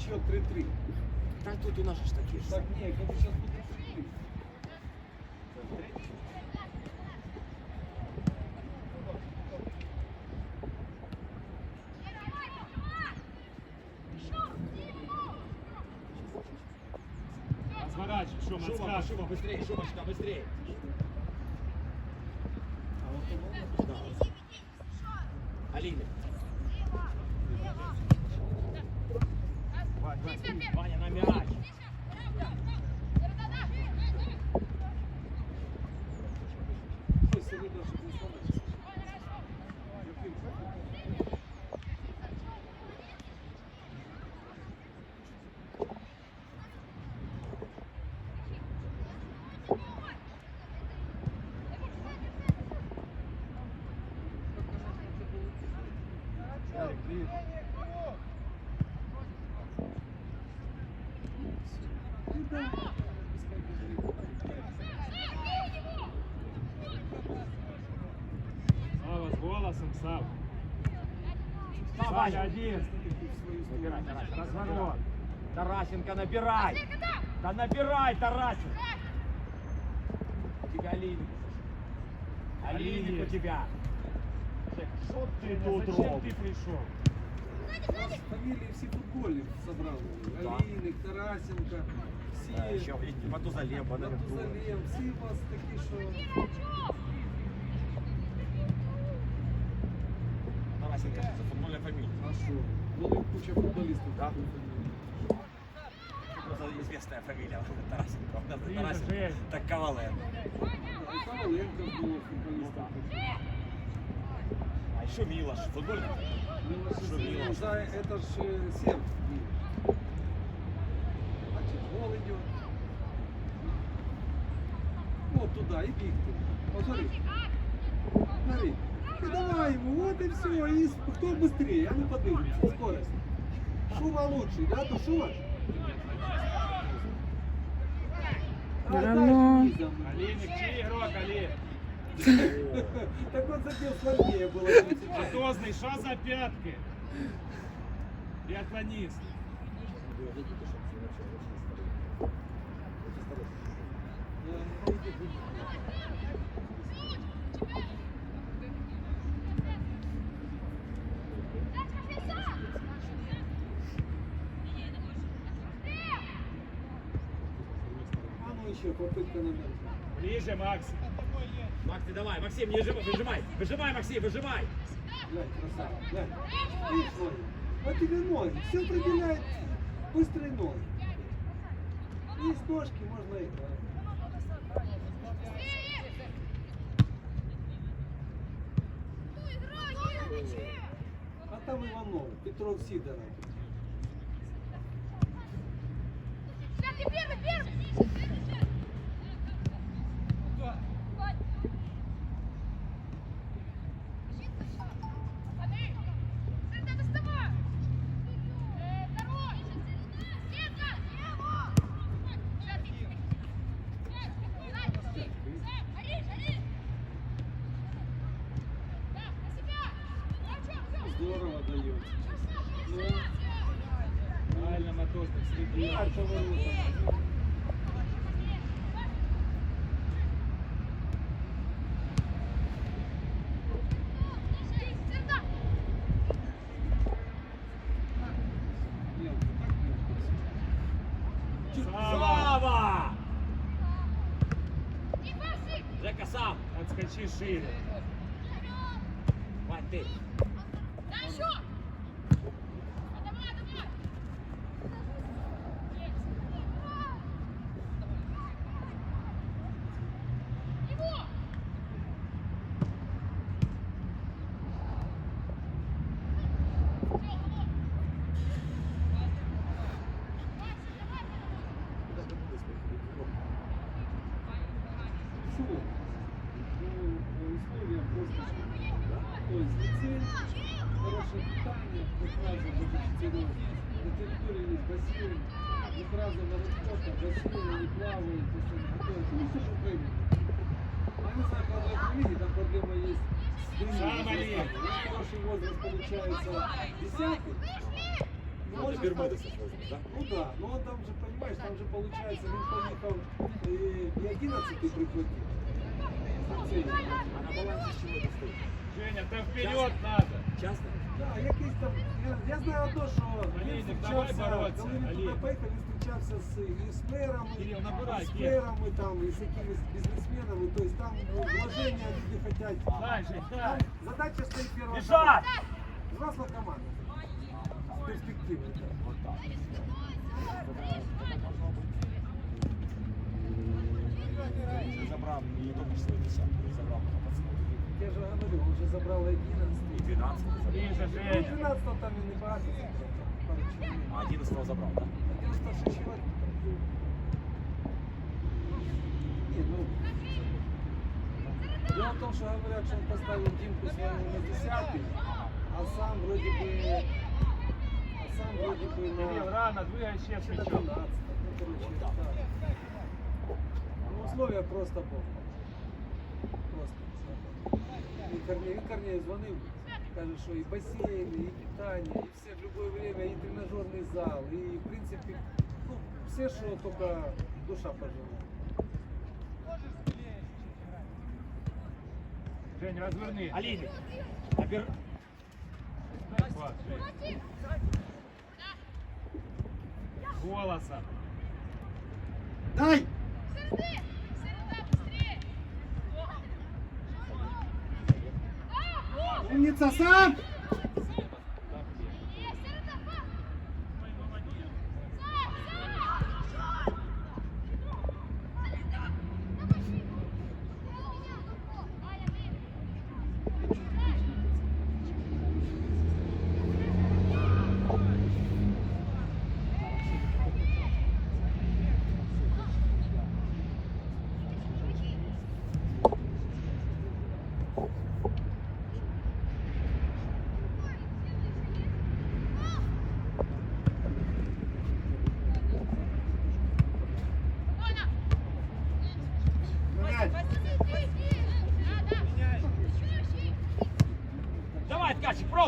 Санчо 3-3. Так тут у нас ж такі ж. Так ні, кажу, зараз буде 3-3. Разворачивай, Шума, Шума. Шума, быстрее, Шумочка, быстрее. А от тому Алина. Ваня на мяч. Ой, сьогодні даже не слабиться. Яким? Ярик, привет. Ну да. Слава с голосом, Сав. Саня, один. Набирай, Разворот. Тарасенко, набирай. Да набирай, Тарасенко. У тебя Алиник. Алиник Алиник. у тебя. Что ты тут Зачем ты пришел? Фамилии всі футбольних собрали. Да. Аліник, Тарасенко, всі. А, еще и Матузалем, Матузалем, всі у вас такі, що... Тарасенко, это футбольная фамилия. А що? Були куча футболістів. Да. такої фамілії. Это известная фамилия Тарасенко. У нас Ближе, Тарасенко, Жень. так Коваленко. Да, І Коваленко було футболістом. А еще Милош, футбольный. Милош Що Милош? Ну, за это ж э, серб. Вот туда и бігти. Посмотри. Смотри. И давай ему, вот и все. И кто быстрее, а ну поднимемся, скорость. Шума лучший, да, то Шума? А, дальше ну. Алиник, чей игрок, Алин? Так вот забил сложнее было. 36. Матозный, ша за пятки. Биатлонист. А Макс. Макс, ты давай, Максим, не выжимай, выжимай, выжимай, Максим, выжимай. Глянь, красава, глянь. Видишь? Вот тебе ноги. Все определяет быстрые ноги. Есть ножки, можно играть. А там Иванов, Петров Сидоров. Первый, первый! Здорово дает. Ну, Правильно, Матозный, следи. а по воротам. Лента, так лента. Слава! Жека сам. Отскочи шире. Вань, ты. Все. Ну, условия просто что. То есть лицей, хорошее питание, как сразу до четырех. На территории есть бассейн, не сразу на раскопах, бассейн, они плавают, то есть они готовятся. Ну, все же Украине. Я не знаю, правда, в Украине там проблема есть с Сам длинным Олег. возрастом. У них хороший возраст получается десятый, Ну, Може это Бермудес, стати- да? Ну да, ну он там же, понимаешь, там же получается, він поїхав і, і 11 приплатив. Цей, А на балансе с чего это стоит? Женя, там вперед надо. Часто? Да, якийсь там, я, я знаю одно, що він Олійник, давай зустрічався, боротися, коли він туди Олійник. поїхав, він зустрічався з і з мерами, Кирил, набирай, і з Кир. мерами, там, і з якимись бізнесменами, то есть там ну, вложення люди хотять. Дай, Жень, Там дай. задача стоїть перша. Бежать! Взросла команда. З перспективи. Вот так. Забрал не только свой десятый, забрал на пацанов. Я же говорю, он вже забрав 11. И 12 Ближе, Ну, Женя. 12 там і не чоловік. А 11 забрал, да? 96 человек. Не, ну... Дело в том, что говорят, что он поставил Димку своему на 10 а сам вроде бы... А сам вроде бы на... рано, двигай ще на 12 плечом. Ну, короче, да. Ну, условия просто бомба. Просто. І Корней, і Корней дзвонив, каже, що і басейн, і питання, і все в любое время, і тренажерний зал, і в принципі, ну, все, що тільки душа пожелає. Жень, разверни. Олейник. Обер... Пас, Жень. Голосом. Дай! Умница сам!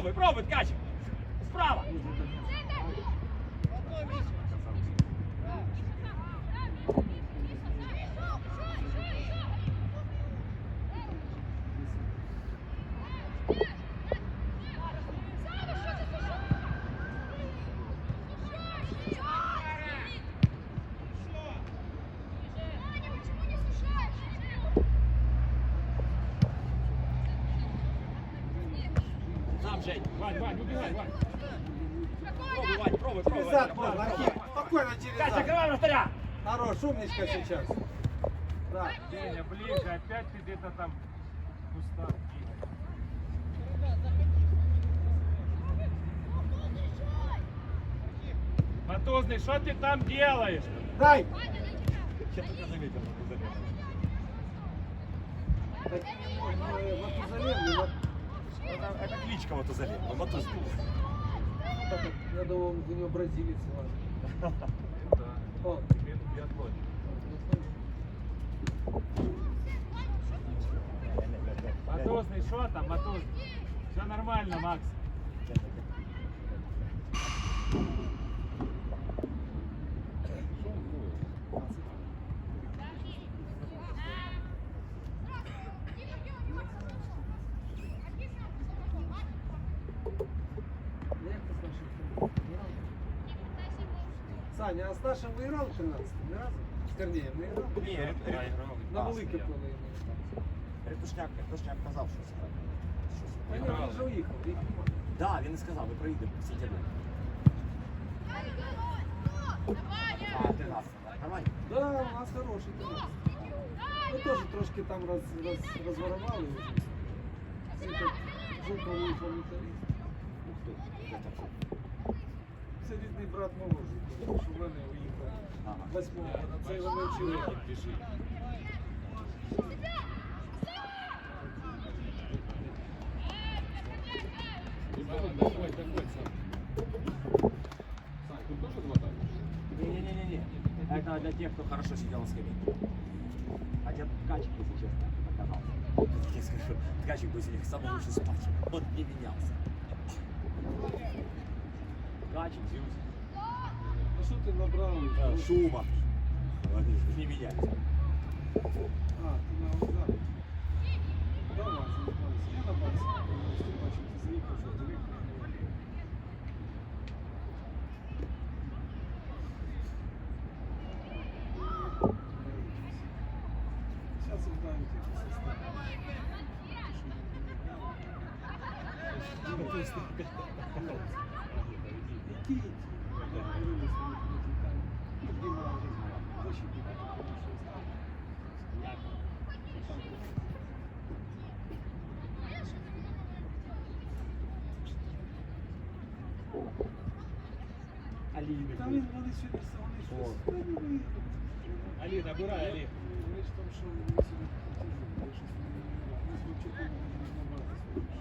Пробуй, пробуй, Ткачик. Жень. Вань, Вань, убегай, Вань. Пробуй, Вань, пробуй, пробуй. Через зад. Архип. Спокойно через Кать, зад. закрывай вратаря. Хорош, умничка сейчас. Да. Женя, ближе, опять ты где-то там в кустах. Матозный, что ты там делаешь? Дай! Я только заметил, что ты заметил. Так, Матузалем, не Мат- Это, это Узалем, он Матуз. так вот, я думал, у него бразилец важно. Да, О, тебе биатлон. Матозный, что там, Матозный? Все нормально, Макс. Саня, а с нашим выиграл в 13 ни разу? С Корнеем не играл? Ні, Ре- Ре- На А, велике стояв. поле. Ретушняк, Ретушняк казав, що це. А ні, він вже уїхав, їх нема. Да, він і сказав, ми проїдемо в сентябрі. А, 13, да? Нормально? Да, у нас хороший тренер. Ну тоже трошки там роз, роз, розворовали вже. Це так жовто виїхав Це рідний брат молодший, тому що в мене уїхав. Ага. Восьмого, а це вони вчили. Пиши. Не-не-не-не. Это для тех, кто хорошо сидел на скамейке. А дед Ткачик, если честно, оказался. Я скажу, Ткачик был из них самый лучший спать. Он не менялся. Бачу, з'юз. А що ти набрав? Шума. Не міняється. А, ти на удар. Давай, занимайся. Я на базе. Просто бачу, ти заїхав, що директор. Та він вони сьогодні вони щось. Та ні, ви- Али, набирай, Али. Річ в тому, що вони сьогодні хотіли, я щось не ми з Вовчуком не набагато сьогодні.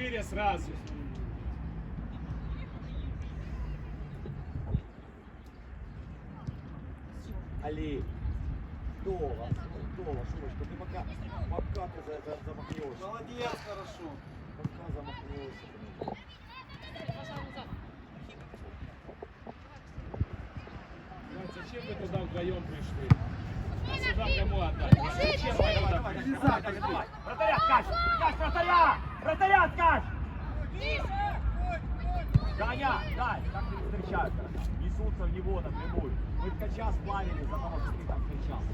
шире сразу. Али. Дола. Дола, Шурочка, ты пока, пока ты за, за, замахнешься. Молодец, хорошо. Пока замахнешься. Зачем вы туда вдвоем пришли? А сюда кому отдать? Зачем Давай, вы давай, туда давай. Вратаря ткач! Ткач, вратаря! Вратаря откажь! Даня, дай, как ты встречают Несутся в него напрямую. Мы ткача сплавили за того, что ты там встречался.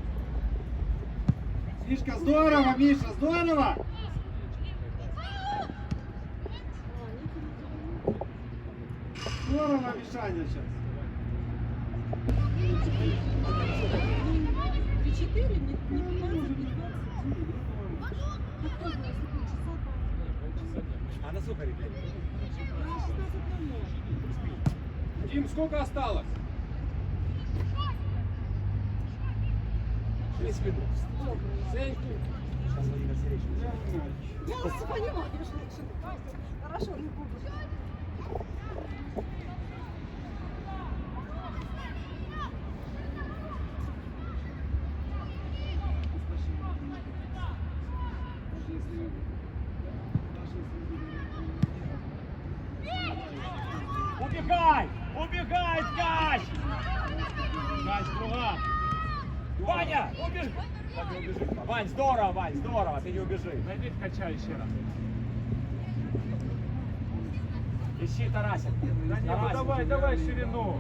Мишка, здорово, Миша, здорово! Здорово, Мишаня сейчас. 4, не, не 15, 15. А на сухаре, блядь. На 16.00. Дим, сколько осталось? 6 минут. Сейчас Владимир Сергеевич. Я вас понимаю, что хорошо, не буду. Убегай! Убегай, ткач! Кать, друга. Ваня, убежи! Убежишь. Вань, здорово, Вань, здорово, ты не убежишь. Найди ткача еще раз. Ищи Тарасик. Да не, ну Тарасик. давай, давай ширину.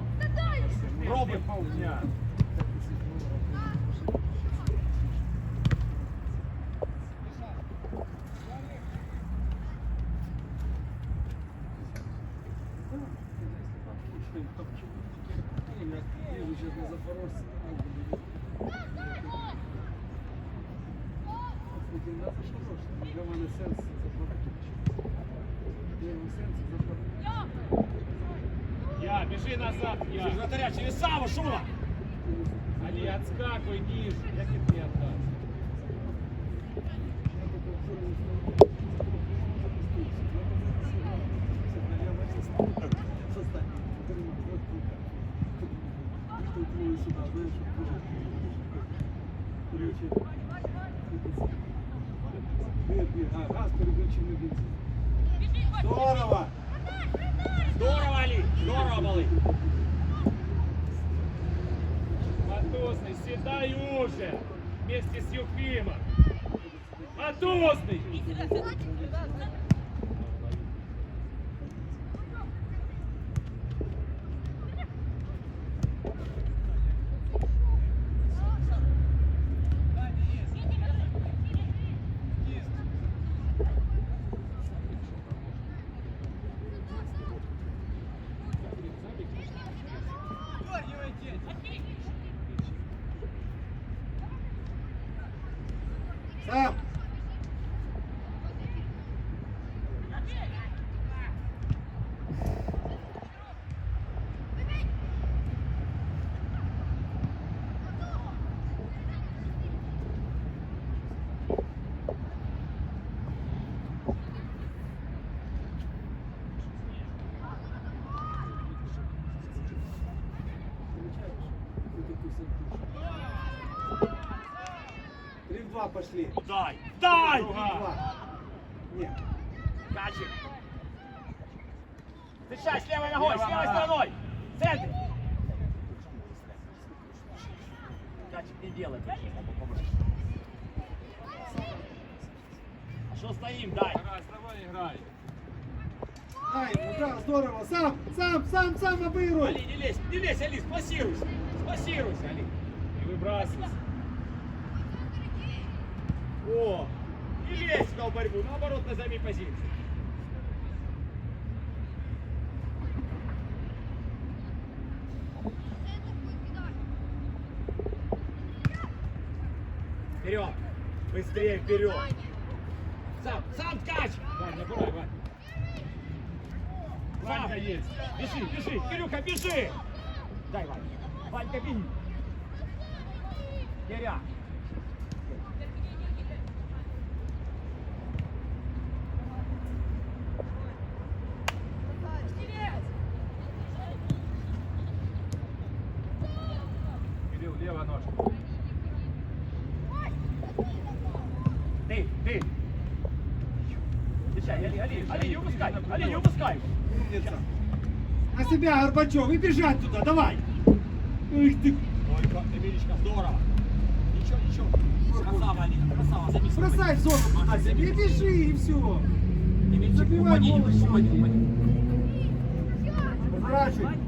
Пробуй. полдня. Я вижу сейчас на Запорожце. Слухай, на Запорожце. Для мене сенс Запорожце. Для Я, бежи назад, Через я. вратаря, через Саву, Шума! Али, отскакивай ниже. Як і ти отдать? Газ переключений бензин. Здорово! Здорово, Али! Вместе с Юфимом. Матузный! Сам! Пошли. Дай! Дай! Нет. Качик. Встречай с левой ногой, с левой стороной. В центре. Качик, не делай а. А что стоим, дай. Тарас, давай играй. Ай, ну да, здорово. Сам, сам, сам, сам обыгрывай. Али, не лезь, не лезь, Али, спассируйся. Спассируйся, Али. Не выбрасывайся. О, не лезь сюда в борьбу, наоборот, назови позицию. Вперед! Быстрее вперед! Сам, сам ткач! Вань, набирай, Вань. Ванька есть. Бежи, бежи! Кирюха, бежи! Дай, Вань. Ванька, беги! Киря! Кирилл, левая ножка. Ты, ты! Встречай, Али, Али, Али, не упускай! Али, не упускай! Умница. На себя, Горбачев, и бежать туда, давай. Ух ты. Ой, как ты, Милечка, здорово! Ничего, ничего! Красава, Алина, красава, за ним Бросай в зону туда себе, бежи и все. Упади, голову. упади, упади. Разворачивай.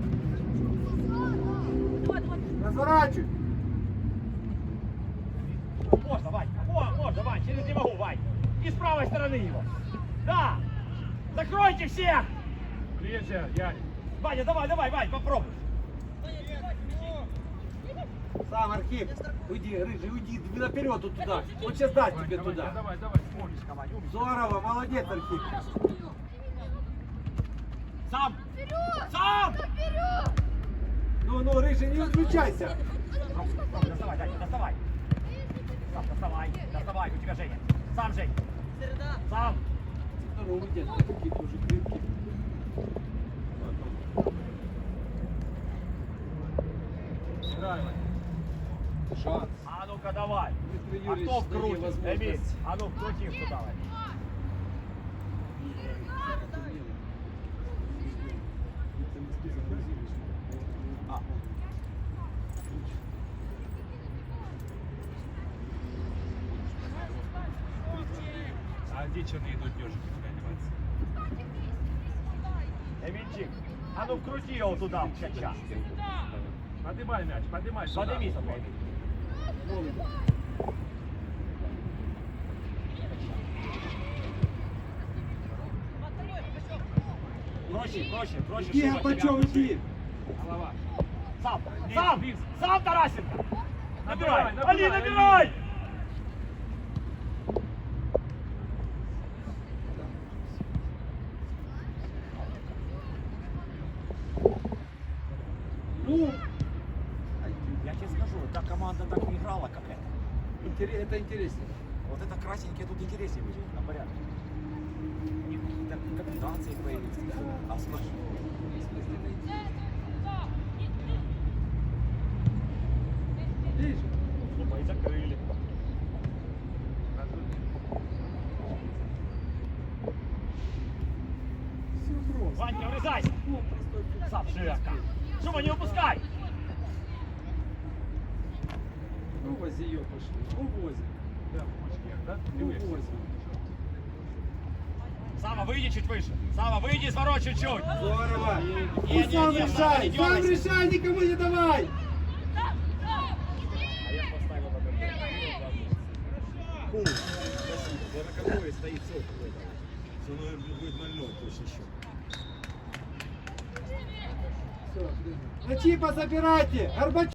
Разворачивай. Можно, Вань, О, можно, Вань, через него, Вань. И с правой стороны его. Да! Закройте всех! Ближе, Ярик. Ваня, давай, давай, Вань, попробуй. Сам, Архип, уйди, рыжий, уйди, наперед вот туда. Он сейчас даст тебе давай, туда. давай, давай. Вань, умничка. Здорово, молодец, Архип. Сам! Сам! Ну, ну, рыжий, не Ром, доставай, Даня, доставай. Сам, доставай, доставай, у тебя Женя. Сам, Жень. Сам. Здорово, уйди, такие тоже крепкие. Вань. Шанс. А ну-ка давай. А кто вкрутит? возможность. Эмиль, а ну вкрути их туда. А. А где черные идут ежики? А ну вкрути его туда, в чача. Поднимай мяч, поднимай сюда. Подними сюда, Эмиль. Проще, проще, проще. Иди, Горбачев, иди. Голова. Сам, сам, сам, Тарасенко. Набирай, Набирай, Али, набирай, набирай. Ну, Я тебе скажу, эта команда так не играла, как эта. интере- это интереснее. Вот это красненькие тут интереснее выглядит, на порядке. Комбинации появились. А слышь, Ближе. оба и закрыли. Все просто. Ванька, врезайся. Сам, широко. Шума, не упускай. Ну, вози ее пошли. Ну, вози. Да, да? Ну. Сама, выйди чуть выше. Сама, выйди ворот чуть-чуть. Здорово. Не, Ну, не, сам не, решай. не Сам решай, никому не давай. А я поставил на Фу, спасибо. Это какое стоит сок какой-то. Все, будет 0-0 точно еще. Все. На Чипа забирайте. Горбачев.